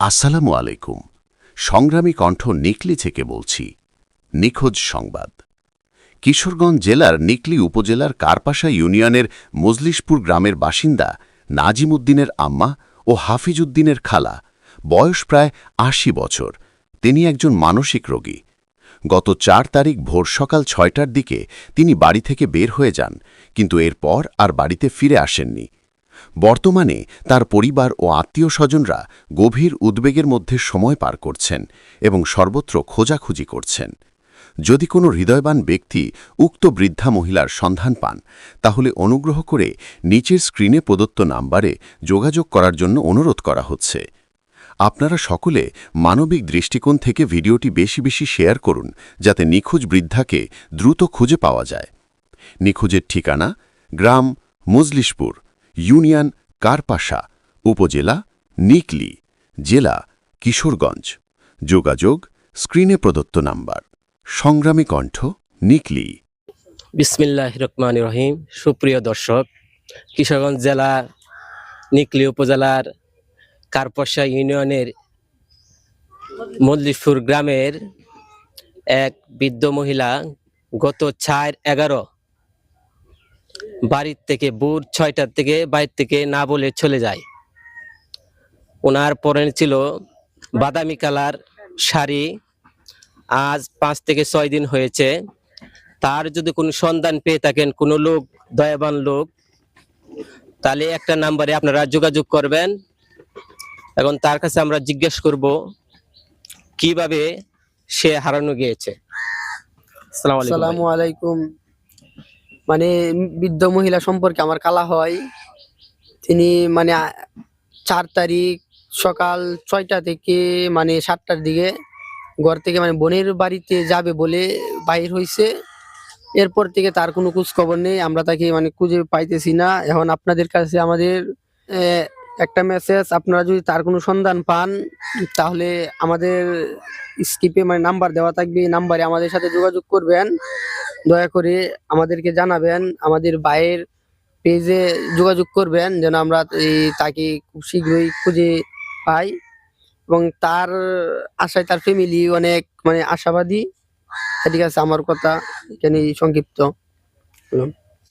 আসসালামু আলাইকুম। সংগ্রামী কণ্ঠ নিকলি থেকে বলছি, নিখোঁজ সংবাদ। কিশোরগঞ্জ জেলার নিকলি উপজেলার কারপাশা ইউনিয়নের মজলিশপুর গ্রামের বাসিন্দা নাজিম উদ্দিনের আম্মা ও হাফিজ উদ্দিনের খালা, বয়স প্রায় আশি বছর। তিনি একজন মানসিক রোগী। গত চার তারিখ ভোর সকাল ছয়টার দিকে তিনি বাড়ি থেকে বের হয়ে যান, কিন্তু এরপর আর বাড়িতে ফিরে আসেননি। বর্তমানে তার পরিবার ও আত্মীয় স্বজনরা গভীর উদ্বেগের মধ্যে সময় পার করছেন এবং সর্বত্র খোঁজাখুঁজি করছেন। যদি কোনো হৃদয়বান ব্যক্তি উক্ত বৃদ্ধা মহিলার সন্ধান পান, তাহলে অনুগ্রহ করে নিচের স্ক্রিনে প্রদত্ত নাম্বারে যোগাযোগ করার জন্য অনুরোধ করা হচ্ছে। আপনারা সকলে মানবিক দৃষ্টিকোণ থেকে ভিডিওটি বেশি বেশি শেয়ার করুন, যাতে নিখোঁজ বৃদ্ধাকে দ্রুত খুঁজে পাওয়া যায়। নিখোঁজের ঠিকানা, গ্রাম, মজলিশপুর। ইউনিয়ন কারপাশা, উপজেলা নিকলি, জেলা কিশোরগঞ্জ। যোগাযোগ, স্ক্রিনে প্রদত্ত নাম্বার। সংগ্রামী কণ্ঠ, নিকলি। বিসমিল্লাহ রহমান রহিম। সুপ্রিয় দর্শক, কিশোরগঞ্জ জেলার, নিকলি উপজেলার কারপশা ইউনিয়নের মল্লিশপুর গ্রামের এক বৃদ্ধ মহিলা গত চার এগারো বাড়ির থেকে ভোর ছয়টার থেকে বাড়ির থেকে না বলে চলে যায়। ওনার পরনে ছিল বাদামি কালার শাড়ি। আজ পাঁচ থেকে ছয় দিন হয়েছে। তার যদি কোনো সন্ধান পেয়ে থাকেন কোনো লোক দয়াবান লোক তাহলে একটা নাম্বারে আপনারা যোগাযোগ করবেন। এখন তার কাছে আমরা জিজ্ঞেস করব কীভাবে সে হারানো গিয়েছে? আসসালামু আলাইকুম। আসসালামু ভাই। আলাইকুম। মানে বৃদ্ধ মহিলা সম্পর্কে আমার কালা হয়। তিনি মানে চার তারিখ সকাল ছয়টা থেকে মানে সাতটার দিকে ঘর থেকে মানে বোনের বাড়িতে যাবে বলে বাইর হয়েছে এরপর থেকে তার কোনো খোঁজ খবর নেই, আমরা তাকে মানে খুঁজে পাইতেছি না। এখন আপনাদের কাছে আমাদের একটা মেসেজ আপনারা যদি তার কোনো সন্ধান পান, তাহলে আমাদের স্কিপে মানে নাম্বার দেওয়া থাকবে। এই নাম্বারে আমাদের সাথে যোগাযোগ করবেন। দয়া করে আমাদেরকে জানাবেন, আমাদের ভাইয়ের পেজে যোগাযোগ করবেন যেন আমরা তাকে খুব শীঘ্রই খুঁজে পাই এবং তার আশায় তার ফ্যামিলি অনেক মানে আশাবাদী। ঠিক আছে, আমার কথা এখানে সংক্ষিপ্ত।